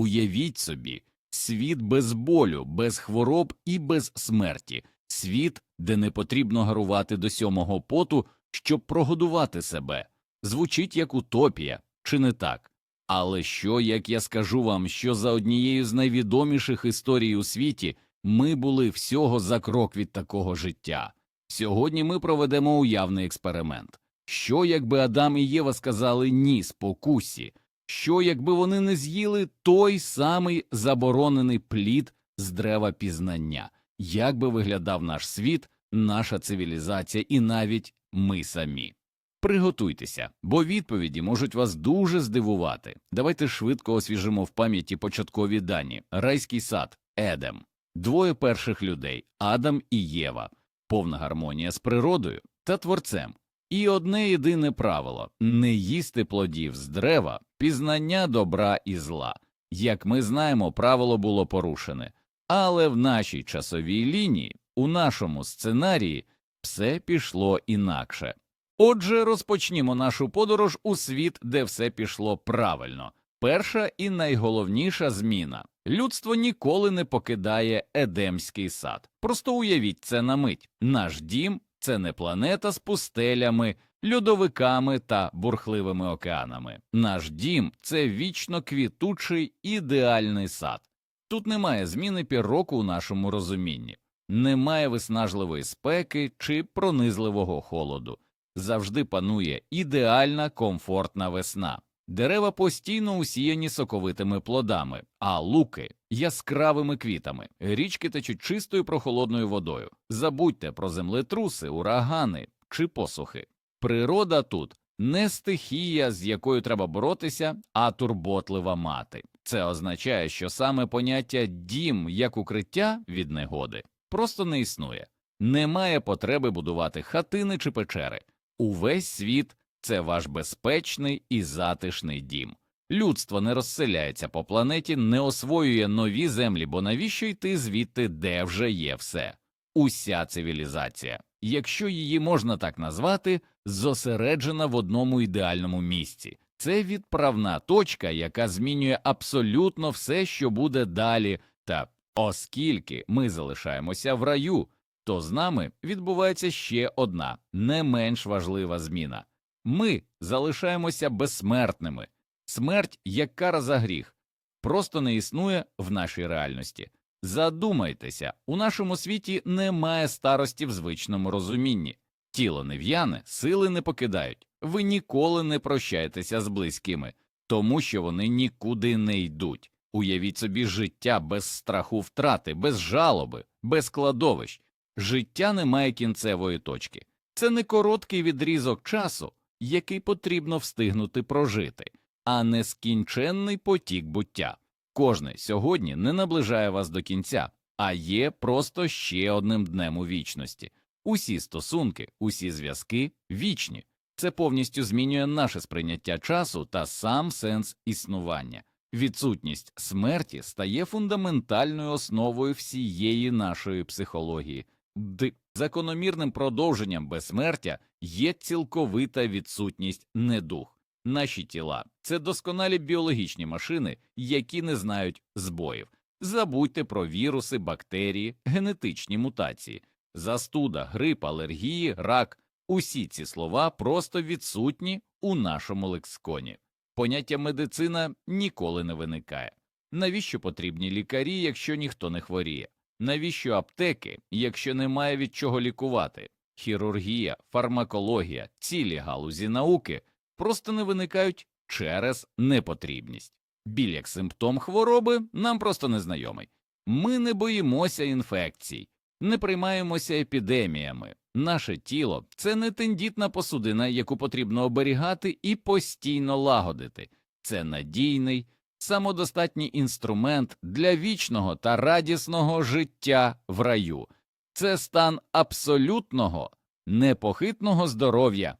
Уявіть собі, світ без болю, без хвороб і без смерті, світ, де не потрібно гарувати до сьомого поту, щоб прогодувати себе. Звучить як утопія, чи не так? Але що, як я скажу вам, що за однією з найвідоміших історій у світі ми були всього за крок від такого життя? Сьогодні ми проведемо уявний експеримент. Що, якби Адам і Єва сказали ні спокусі? Що, якби вони не з'їли той самий заборонений плід з дерева пізнання? Як би виглядав наш світ, наша цивілізація і навіть ми самі? Приготуйтеся, бо відповіді можуть вас дуже здивувати. Давайте швидко освіжимо в пам'яті початкові дані. Райський сад, Едем, двоє перших людей Адам і Єва, повна гармонія з природою та творцем. І одне єдине правило не їсти плодів з дерева, пізнання добра і зла. Як ми знаємо, правило було порушене, але в нашій часовій лінії, у нашому сценарії, все пішло інакше. Отже, розпочнімо нашу подорож у світ, де все пішло правильно. Перша і найголовніша зміна людство ніколи не покидає Едемський сад. Просто уявіть це на мить. Наш дім це не планета з пустелями, льодовиками та бурхливими океанами. Наш дім це вічно квітучий ідеальний сад. Тут немає зміни пірроку у нашому розумінні, немає виснажливої спеки чи пронизливого холоду. Завжди панує ідеальна комфортна весна. Дерева постійно усіяні соковитими плодами, а луки яскравими квітами, річки течуть чистою прохолодною водою. Забудьте про землетруси, урагани чи посухи. Природа тут не стихія, з якою треба боротися, а турботлива мати. Це означає, що саме поняття дім як укриття від негоди просто не існує. Немає потреби будувати хатини чи печери. Увесь світ це ваш безпечний і затишний дім. Людство не розселяється по планеті, не освоює нові землі, бо навіщо йти звідти, де вже є все? Уся цивілізація, якщо її можна так назвати, зосереджена в одному ідеальному місці. Це відправна точка, яка змінює абсолютно все, що буде далі. Та оскільки ми залишаємося в раю, то з нами відбувається ще одна не менш важлива зміна. Ми залишаємося безсмертними. Смерть, як кара за гріх, просто не існує в нашій реальності. Задумайтеся, у нашому світі немає старості в звичному розумінні. Тіло не в'яне, сили не покидають. Ви ніколи не прощаєтеся з близькими, тому що вони нікуди не йдуть. Уявіть собі життя без страху втрати, без жалоби, без кладовищ. Життя не має кінцевої точки. Це не короткий відрізок часу, який потрібно встигнути прожити, а нескінченний потік буття. Кожне сьогодні не наближає вас до кінця, а є просто ще одним днем у вічності. Усі стосунки, усі зв'язки вічні. Це повністю змінює наше сприйняття часу та сам сенс існування. Відсутність смерті стає фундаментальною основою всієї нашої психології. Д. Закономірним продовженням безсмертя є цілковита відсутність недух. Наші тіла це досконалі біологічні машини, які не знають збоїв. Забудьте про віруси, бактерії, генетичні мутації, застуда, грип, алергії, рак. Усі ці слова просто відсутні у нашому лексиконі. Поняття медицина ніколи не виникає. Навіщо потрібні лікарі, якщо ніхто не хворіє? Навіщо аптеки, якщо немає від чого лікувати? Хірургія, фармакологія, цілі галузі науки просто не виникають через непотрібність. Біль як симптом хвороби нам просто незнайомий. Ми не боїмося інфекцій, не приймаємося епідеміями. Наше тіло це не тендітна посудина, яку потрібно оберігати і постійно лагодити. Це надійний, самодостатній інструмент для вічного та радісного життя в раю. Це стан абсолютного, непохитного здоров'я.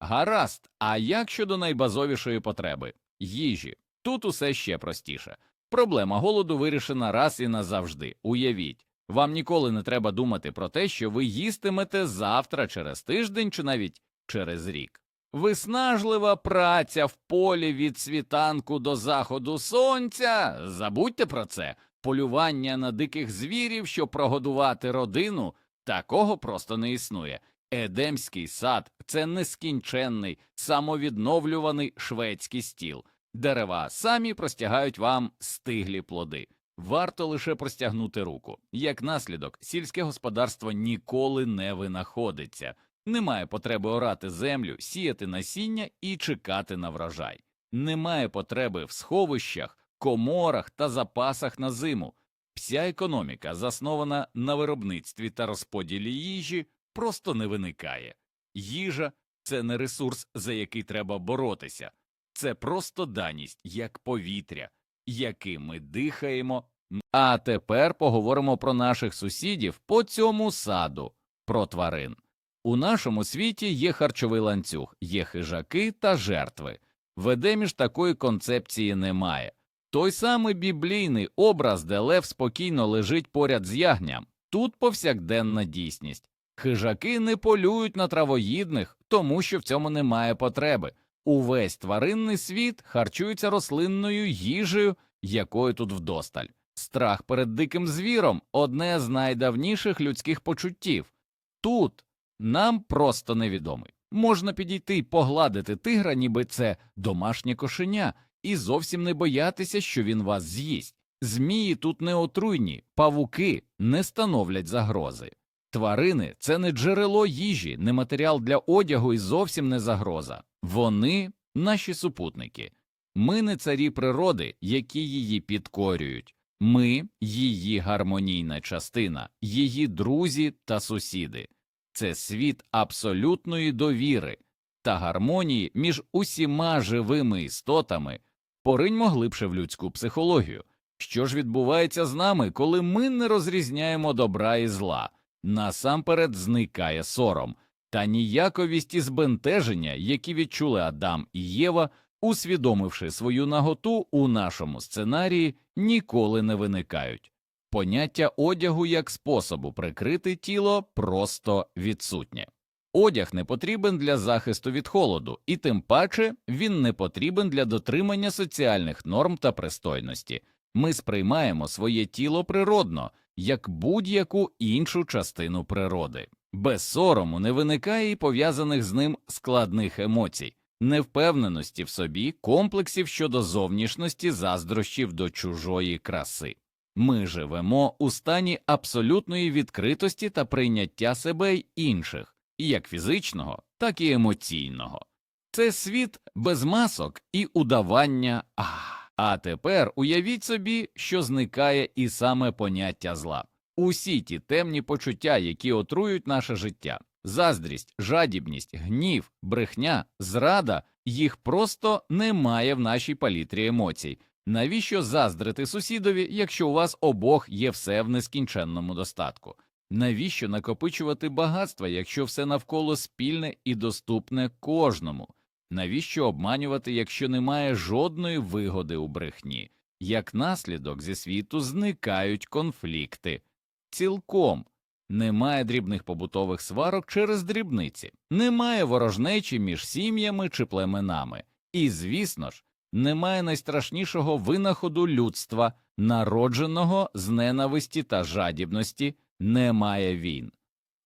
Гаразд, а як щодо найбазовішої потреби їжі? Тут усе ще простіше. Проблема голоду вирішена раз і назавжди. Уявіть, вам ніколи не треба думати про те, що ви їстимете завтра, через тиждень чи навіть через рік. Виснажлива праця в полі від світанку до заходу сонця. Забудьте про це. Полювання на диких звірів, щоб прогодувати родину, такого просто не існує. Едемський сад це нескінченний, самовідновлюваний шведський стіл. Дерева самі простягають вам стиглі плоди. Варто лише простягнути руку. Як наслідок, сільське господарство ніколи не винаходиться. Немає потреби орати землю, сіяти насіння і чекати на врожай. Немає потреби в сховищах, коморах та запасах на зиму. Вся економіка, заснована на виробництві та розподілі їжі, просто не виникає. Їжа це не ресурс, за який треба боротися, це просто даність, як повітря, яким ми дихаємо. А тепер поговоримо про наших сусідів по цьому саду, про тварин. У нашому світі є харчовий ланцюг, є хижаки та жертви. В Едемі ж такої концепції немає. Той самий біблійний образ, де лев спокійно лежить поряд з ягням, тут повсякденна дійсність. Хижаки не полюють на травоїдних, тому що в цьому немає потреби. Увесь тваринний світ харчується рослинною їжею, якої тут вдосталь. Страх перед диким звіром одне з найдавніших людських почуттів. Тут нам просто невідомий. Можна підійти й погладити тигра, ніби це домашнє кошеня, і зовсім не боятися, що він вас з'їсть. Змії тут не отруйні, павуки не становлять загрози. Тварини це не джерело їжі, не матеріал для одягу і зовсім не загроза. Вони наші супутники. Ми не царі природи, які її підкорюють. Ми її гармонійна частина, її друзі та сусіди. Це світ абсолютної довіри та гармонії між усіма живими істотами. Пориньмо глибше в людську психологію. Що ж відбувається з нами, коли ми не розрізняємо добра і зла? Насамперед зникає сором та ніяковість і збентеження, які відчули Адам і Єва, усвідомивши свою наготу у нашому сценарії, ніколи не виникають. Поняття одягу як способу прикрити тіло просто відсутнє. Одяг не потрібен для захисту від холоду, і тим паче він не потрібен для дотримання соціальних норм та пристойності. Ми сприймаємо своє тіло природно, як будь-яку іншу частину природи. Без сорому не виникає і пов'язаних з ним складних емоцій, невпевненості в собі, комплексів щодо зовнішності, заздрощів до чужої краси. Ми живемо у стані абсолютної відкритості та прийняття себе й інших, як фізичного, так і емоційного. Це світ без масок і удавання «ах». А тепер уявіть собі, що зникає і саме поняття зла. Усі ті темні почуття, які отрують наше життя, заздрість, жадібність, гнів, брехня, зрада, їх просто немає в нашій палітрі емоцій. Навіщо заздрити сусідові, якщо у вас обох є все в нескінченному достатку? Навіщо накопичувати багатства, якщо все навколо спільне і доступне кожному? Навіщо обманювати, якщо немає жодної вигоди у брехні? Як наслідок зі світу зникають конфлікти. Цілком немає дрібних побутових сварок через дрібниці, немає ворожнечі між сім'ями чи племенами, і, звісно ж, немає найстрашнішого винаходу людства, народженого з ненависті та жадібності, немає війн.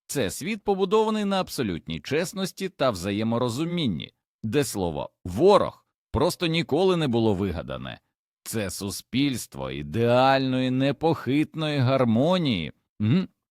Це світ побудований на абсолютній чесності та взаєморозумінні, де слово ворог просто ніколи не було вигадане. Це суспільство ідеальної непохитної гармонії.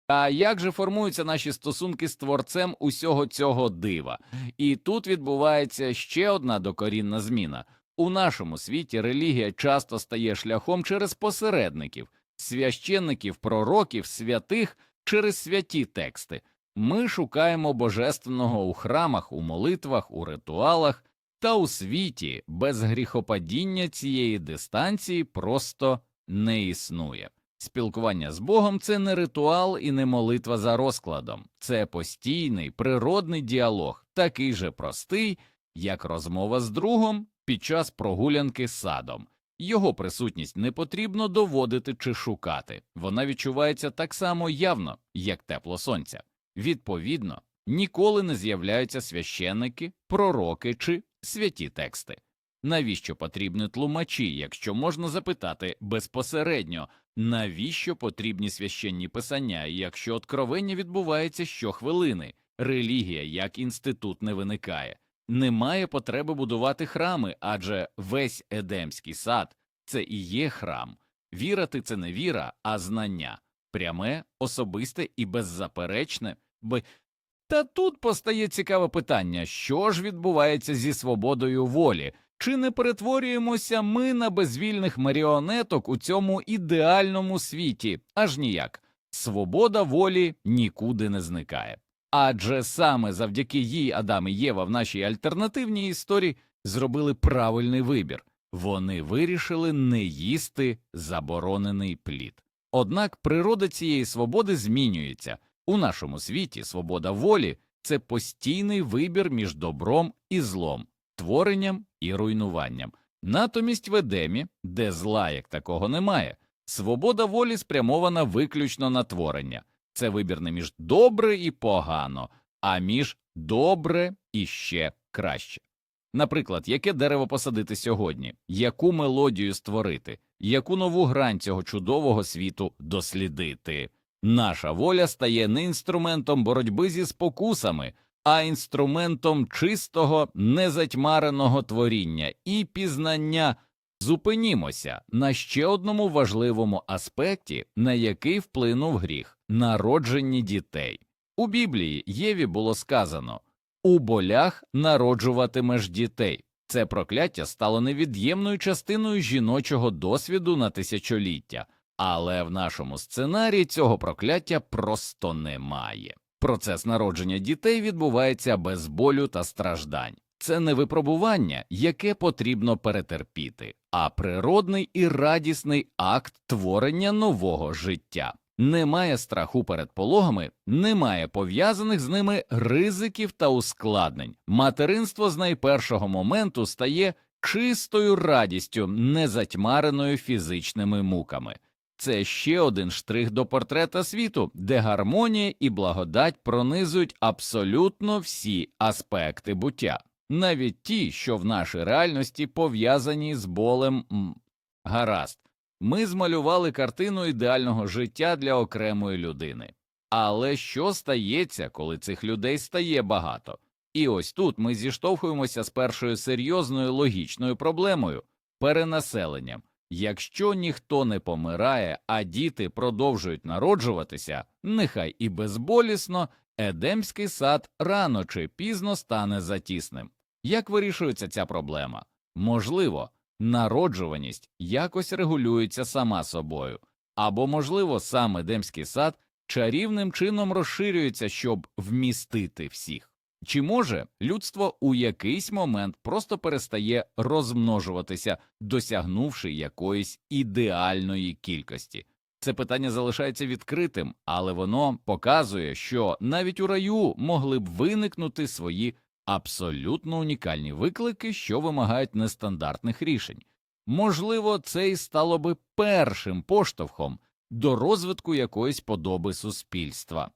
А як же формуються наші стосунки з творцем усього цього дива? І тут відбувається ще одна докорінна зміна. У нашому світі релігія часто стає шляхом через посередників, священників, пророків, святих через святі тексти. Ми шукаємо божественного у храмах, у молитвах, у ритуалах, та у світі без гріхопадіння цієї дистанції просто не існує. Спілкування з Богом це не ритуал і не молитва за розкладом, це постійний природний діалог, такий же простий, як розмова з другом під час прогулянки садом. Його присутність не потрібно доводити чи шукати, вона відчувається так само явно, як тепло сонця. Відповідно, ніколи не з'являються священники, пророки чи святі тексти. Навіщо потрібні тлумачі, якщо можна запитати безпосередньо, навіщо потрібні священні писання, якщо откровення відбувається щохвилини, релігія як інститут не виникає, немає потреби будувати храми, адже весь Едемський сад це і є храм. Вірити це не віра, а знання, пряме, особисте і беззаперечне. Бо... Та тут постає цікаве питання, що ж відбувається зі свободою волі, чи не перетворюємося ми на безвільних маріонеток у цьому ідеальному світі? Аж ніяк. Свобода волі нікуди не зникає. Адже саме завдяки їй Адам і Єва в нашій альтернативній історії зробили правильний вибір вони вирішили не їсти заборонений плід. Однак природа цієї свободи змінюється у нашому світі. Свобода волі це постійний вибір між добром і злом, творенням і руйнуванням. Натомість в Едемі, де зла як такого немає, свобода волі спрямована виключно на творення. Це вибір не між добре і погано, а між добре і ще краще. Наприклад, яке дерево посадити сьогодні, яку мелодію створити, яку нову грань цього чудового світу дослідити. Наша воля стає не інструментом боротьби зі спокусами, а інструментом чистого, незатьмареного творіння і пізнання. Зупинімося на ще одному важливому аспекті, на який вплинув гріх народження дітей. У Біблії Єві було сказано у болях народжуватимеш дітей. Це прокляття стало невід'ємною частиною жіночого досвіду на тисячоліття, але в нашому сценарії цього прокляття просто немає. Процес народження дітей відбувається без болю та страждань. Це не випробування, яке потрібно перетерпіти, а природний і радісний акт творення нового життя. Немає страху перед пологами, немає пов'язаних з ними ризиків та ускладнень. Материнство з найпершого моменту стає чистою радістю, не затьмареною фізичними муками. Це ще один штрих до портрета світу, де гармонія і благодать пронизують абсолютно всі аспекти буття, навіть ті, що в нашій реальності пов'язані з болем гаразд. Ми змалювали картину ідеального життя для окремої людини. Але що стається, коли цих людей стає багато? І ось тут ми зіштовхуємося з першою серйозною логічною проблемою перенаселенням. Якщо ніхто не помирає, а діти продовжують народжуватися, нехай і безболісно, Едемський сад рано чи пізно стане затісним. Як вирішується ця проблема? Можливо, народжуваність якось регулюється сама собою, або, можливо, сам Едемський сад чарівним чином розширюється, щоб вмістити всіх. Чи може людство у якийсь момент просто перестає розмножуватися, досягнувши якоїсь ідеальної кількості? Це питання залишається відкритим, але воно показує, що навіть у раю могли б виникнути свої абсолютно унікальні виклики, що вимагають нестандартних рішень. Можливо, це і стало би першим поштовхом до розвитку якоїсь подоби суспільства.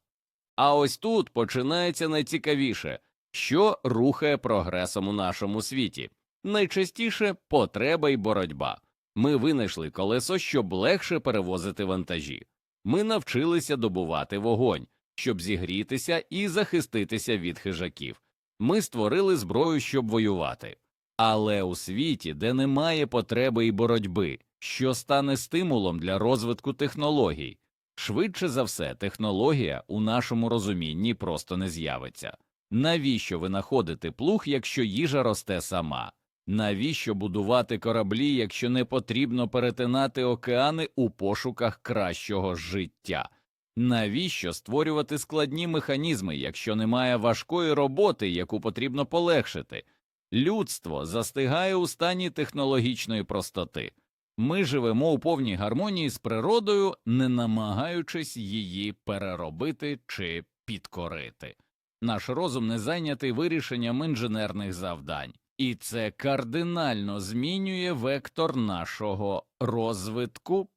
А ось тут починається найцікавіше, що рухає прогресом у нашому світі. Найчастіше потреба і боротьба. Ми винайшли колесо, щоб легше перевозити вантажі. Ми навчилися добувати вогонь, щоб зігрітися і захиститися від хижаків. Ми створили зброю, щоб воювати. Але у світі, де немає потреби і боротьби, що стане стимулом для розвитку технологій, швидше за все, технологія у нашому розумінні просто не з'явиться. Навіщо винаходити плуг, якщо їжа росте сама? Навіщо будувати кораблі, якщо не потрібно перетинати океани у пошуках кращого життя? Навіщо створювати складні механізми, якщо немає важкої роботи, яку потрібно полегшити? Людство застигає у стані технологічної простоти. Ми живемо у повній гармонії з природою, не намагаючись її переробити чи підкорити. Наш розум не зайнятий вирішенням інженерних завдань, і це кардинально змінює вектор нашого розвитку.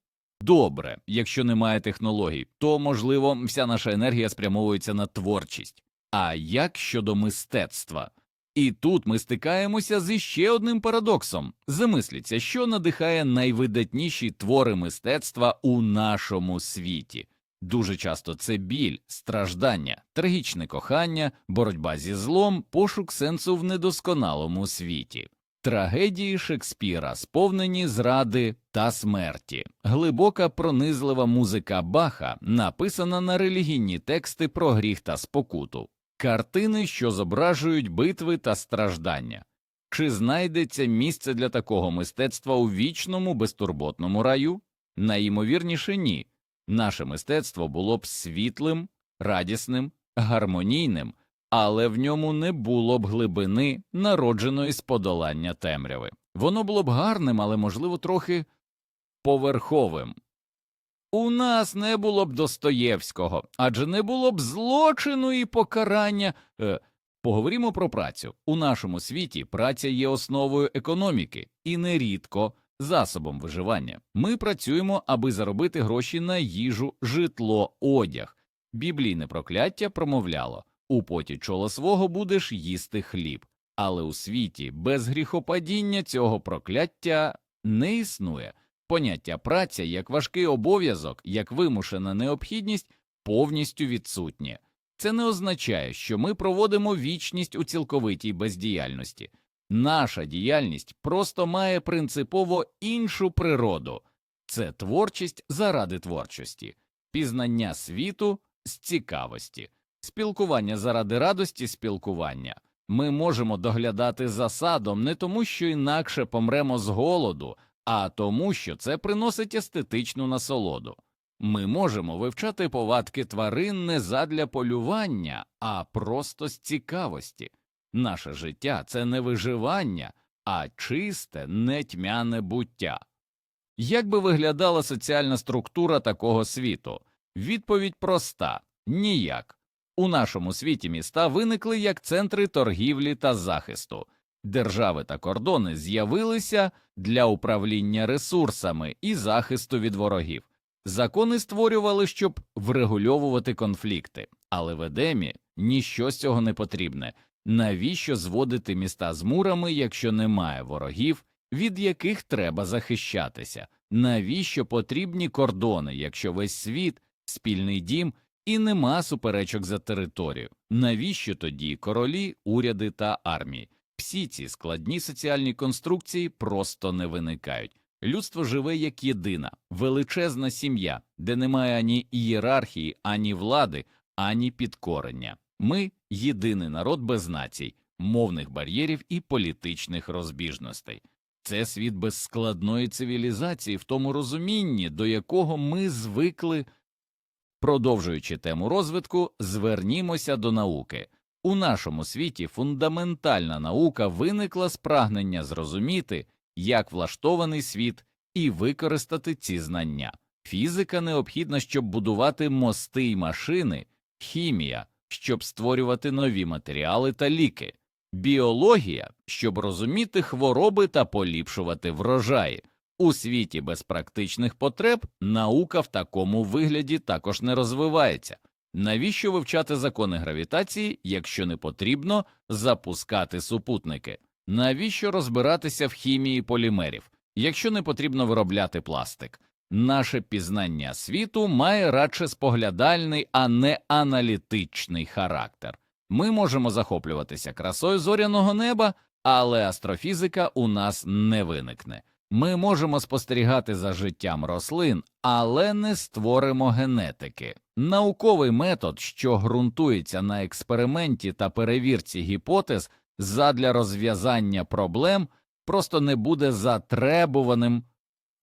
Добре, якщо немає технологій, то можливо вся наша енергія спрямовується на творчість. А як щодо мистецтва? І тут ми стикаємося з іще одним парадоксом. Замисліться, що надихає найвидатніші твори мистецтва у нашому світі. Дуже часто це біль, страждання, трагічне кохання, боротьба зі злом, пошук сенсу в недосконалому світі. Трагедії Шекспіра сповнені зради та смерті, глибока пронизлива музика Баха, написана на релігійні тексти про гріх та спокуту, картини, що зображують битви та страждання. Чи знайдеться місце для такого мистецтва у вічному безтурботному раю? Найімовірніше ні. Наше мистецтво було б світлим, радісним, гармонійним, але в ньому не було б глибини, народженої з подолання темряви. Воно було б гарним, але, можливо, трохи поверховим. У нас не було б Достоєвського, адже не було б злочину і покарання. Е, поговоримо про працю. У нашому світі праця є основою економіки і нерідко засобом виживання. Ми працюємо, аби заробити гроші на їжу, житло, одяг. Біблійне прокляття промовляло у поті чола свого будеш їсти хліб, але у світі без гріхопадіння цього прокляття не існує. Поняття праця як важкий обов'язок, як вимушена необхідність повністю відсутнє. Це не означає, що ми проводимо вічність у цілковитій бездіяльності. Наша діяльність просто має принципово іншу природу це творчість заради творчості, пізнання світу з цікавості, спілкування заради радості спілкування. Ми можемо доглядати за садом не тому, що інакше помремо з голоду, а тому, що це приносить естетичну насолоду. Ми можемо вивчати повадки тварин не задля полювання, а просто з цікавості. Наше життя це не виживання, а чисте, нетьмяне буття. Як би виглядала соціальна структура такого світу? Відповідь проста ніяк. У нашому світі міста виникли як центри торгівлі та захисту. Держави та кордони з'явилися для управління ресурсами і захисту від ворогів. Закони створювали, щоб врегульовувати конфлікти, але в Едемі ніщо з цього не потрібне. Навіщо зводити міста з мурами, якщо немає ворогів, від яких треба захищатися? Навіщо потрібні кордони, якщо весь світ спільний дім і нема суперечок за територію? Навіщо тоді королі, уряди та армії? Всі ці складні соціальні конструкції просто не виникають. Людство живе як єдина, величезна сім'я, де немає ані ієрархії, ані влади, ані підкорення. Ми єдиний народ без націй, мовних бар'єрів і політичних розбіжностей. Це світ без складної цивілізації в тому розумінні, до якого ми звикли. Продовжуючи тему розвитку, звернімося до науки. У нашому світі фундаментальна наука виникла з прагнення зрозуміти, як влаштований світ, і використати ці знання. Фізика необхідна, щоб будувати мости й машини, хімія, щоб створювати нові матеріали та ліки, біологія, щоб розуміти хвороби та поліпшувати врожаї. У світі без практичних потреб наука в такому вигляді також не розвивається. Навіщо вивчати закони гравітації, якщо не потрібно запускати супутники? Навіщо розбиратися в хімії полімерів, якщо не потрібно виробляти пластик? Наше пізнання світу має радше споглядальний, а не аналітичний характер. Ми можемо захоплюватися красою зоряного неба, але астрофізика у нас не виникне. Ми можемо спостерігати за життям рослин, але не створимо генетики. Науковий метод, що ґрунтується на експерименті та перевірці гіпотез задля розв'язання проблем, просто не буде затребуваним.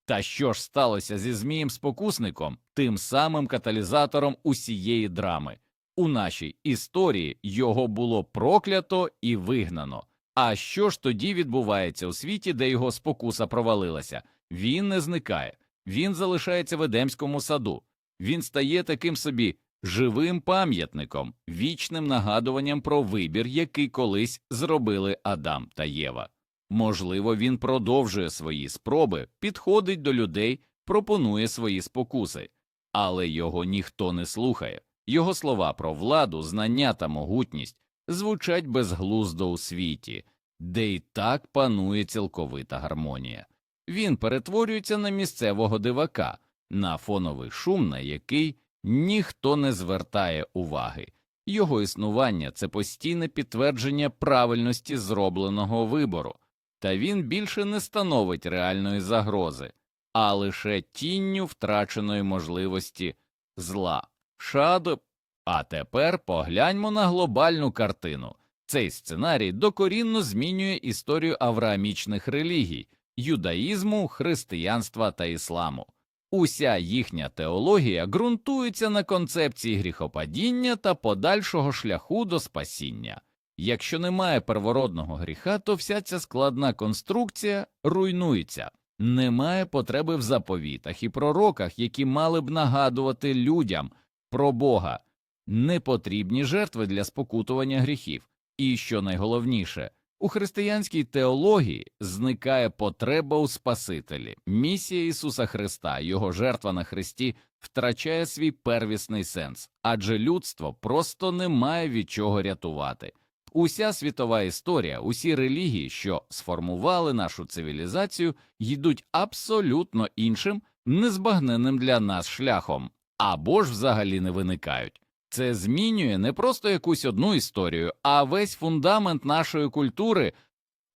Та що ж сталося зі Змієм спокусником, тим самим каталізатором усієї драми? У нашій історії його було проклято і вигнано. А що ж тоді відбувається у світі, де його спокуса провалилася? Він не зникає, він залишається в Едемському саду, він стає таким собі живим пам'ятником, вічним нагадуванням про вибір, який колись зробили Адам та Єва. Можливо, він продовжує свої спроби, підходить до людей, пропонує свої спокуси, але його ніхто не слухає, Його слова про владу, знання та могутність звучать безглуздо у світі, де і так панує цілковита гармонія. Він перетворюється на місцевого дивака, на фоновий шум, на який ніхто не звертає уваги. Його існування це постійне підтвердження правильності зробленого вибору, та він більше не становить реальної загрози, а лише тінню втраченої можливості зла. Шадо. А тепер погляньмо на глобальну картину. Цей сценарій докорінно змінює історію авраамічних релігій, юдаїзму, християнства та ісламу. Уся їхня теологія ґрунтується на концепції гріхопадіння та подальшого шляху до спасіння. Якщо немає первородного гріха, то вся ця складна конструкція руйнується, немає потреби в заповітах і пророках, які мали б нагадувати людям про Бога, не потрібні жертви для спокутування гріхів, і що найголовніше, у християнській теології зникає потреба у Спасителі. Місія Ісуса Христа, Його жертва на Христі втрачає свій первісний сенс, адже людство просто не має від чого рятувати. Уся світова історія, усі релігії, що сформували нашу цивілізацію, йдуть абсолютно іншим, незбагненним для нас шляхом, або ж взагалі не виникають. Це змінює не просто якусь одну історію, а весь фундамент нашої культури.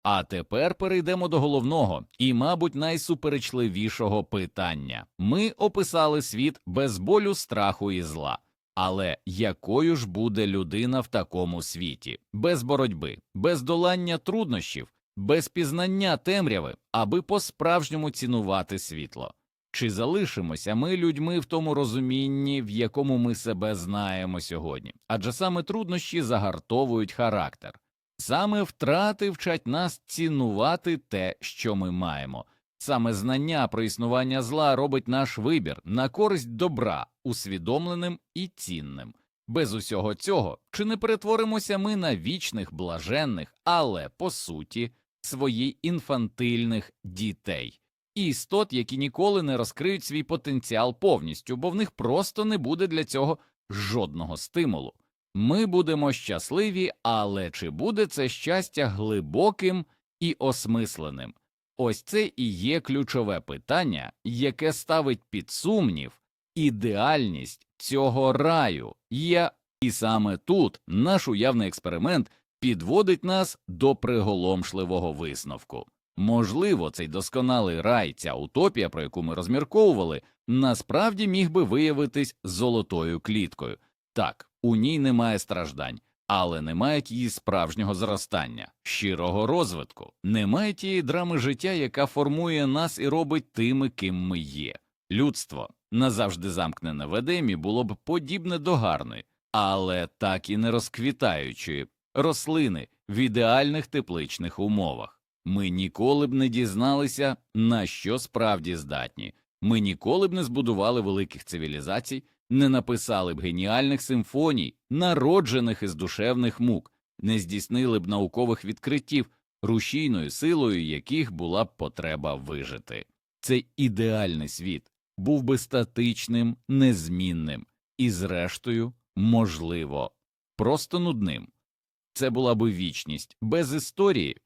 А тепер перейдемо до головного і, мабуть, найсуперечливішого питання. Ми описали світ без болю, страху і зла. Але якою ж буде людина в такому світі, без боротьби, без долання труднощів, без пізнання темряви, аби по-справжньому цінувати світло? Чи залишимося ми людьми в тому розумінні, в якому ми себе знаємо сьогодні? Адже саме труднощі загартовують характер, саме втрати вчать нас цінувати те, що ми маємо. Саме знання про існування зла робить наш вибір на користь добра, усвідомленим і цінним. Без усього цього чи не перетворимося ми на вічних, блаженних, але по суті своїй інфантильних дітей, істот, які ніколи не розкриють свій потенціал повністю, бо в них просто не буде для цього жодного стимулу. Ми будемо щасливі, але чи буде це щастя глибоким і осмисленим? Ось це і є ключове питання, яке ставить під сумнів ідеальність цього раю. Я і саме тут наш уявний експеримент підводить нас до приголомшливого висновку. Можливо, цей досконалий рай, ця утопія, про яку ми розмірковували, насправді міг би виявитись золотою кліткою. Так, у ній немає страждань, але немає її справжнього зростання, щирого розвитку, немає тієї драми життя, яка формує нас і робить тими, ким ми є. Людство назавжди замкнене в Едемі було б подібне до гарної, але так і не розквітаючої рослини в ідеальних тепличних умовах. Ми ніколи б не дізналися, на що справді здатні. Ми ніколи б не збудували великих цивілізацій, не написали б геніальних симфоній, народжених із душевних мук, не здійснили б наукових відкриттів, рушійною силою яких була б потреба вижити. Цей ідеальний світ був би статичним, незмінним і, зрештою, можливо, просто нудним. Це була би вічність без історії.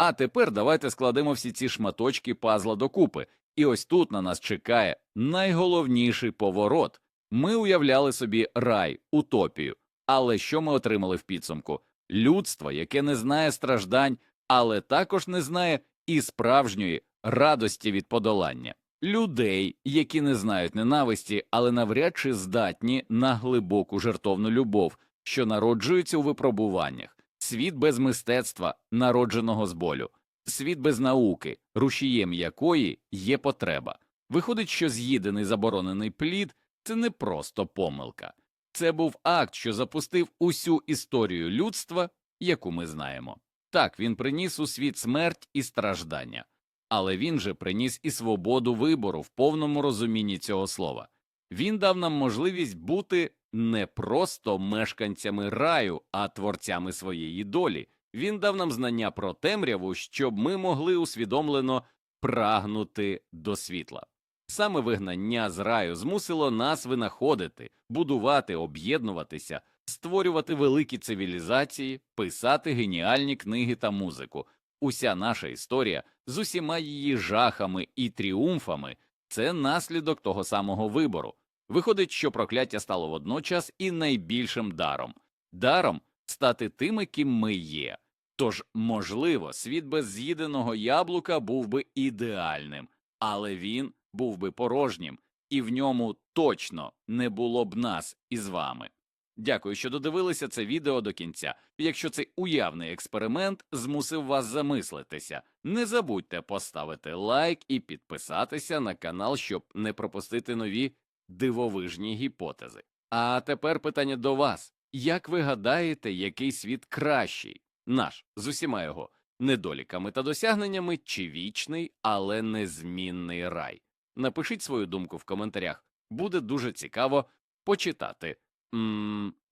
А тепер давайте складемо всі ці шматочки пазла докупи, і ось тут на нас чекає найголовніший поворот. Ми уявляли собі рай, утопію, але що ми отримали в підсумку? Людство, яке не знає страждань, але також не знає і справжньої радості від подолання, людей, які не знають ненависті, але навряд чи здатні на глибоку жертовну любов, що народжується у випробуваннях, світ без мистецтва, народженого з болю, світ без науки, рушієм якої є потреба. Виходить, що з'їдений заборонений плід це не просто помилка, це був акт, що запустив усю історію людства, яку ми знаємо. Так, він приніс у світ смерть і страждання, але він же приніс і свободу вибору в повному розумінні цього слова. Він дав нам можливість бути не просто мешканцями раю, а творцями своєї долі. Він дав нам знання про темряву, щоб ми могли усвідомлено прагнути до світла. Саме вигнання з раю змусило нас винаходити, будувати, об'єднуватися, створювати великі цивілізації, писати геніальні книги та музику. Уся наша історія з усіма її жахами і тріумфами це наслідок того самого вибору. Виходить, що прокляття стало водночас і найбільшим даром даром стати тими, ким ми є. Тож, можливо, світ без з'їденого яблука був би ідеальним, але він був би порожнім, і в ньому точно не було б нас із вами. Дякую, що додивилися це відео до кінця. Якщо цей уявний експеримент змусив вас замислитися, не забудьте поставити лайк і підписатися на канал, щоб не пропустити нові дивовижні гіпотези. А тепер питання до вас: як ви гадаєте, який світ кращий? Наш з усіма його недоліками та досягненнями, чи вічний, але незмінний рай? Напишіть свою думку в коментарях, буде дуже цікаво почитати. м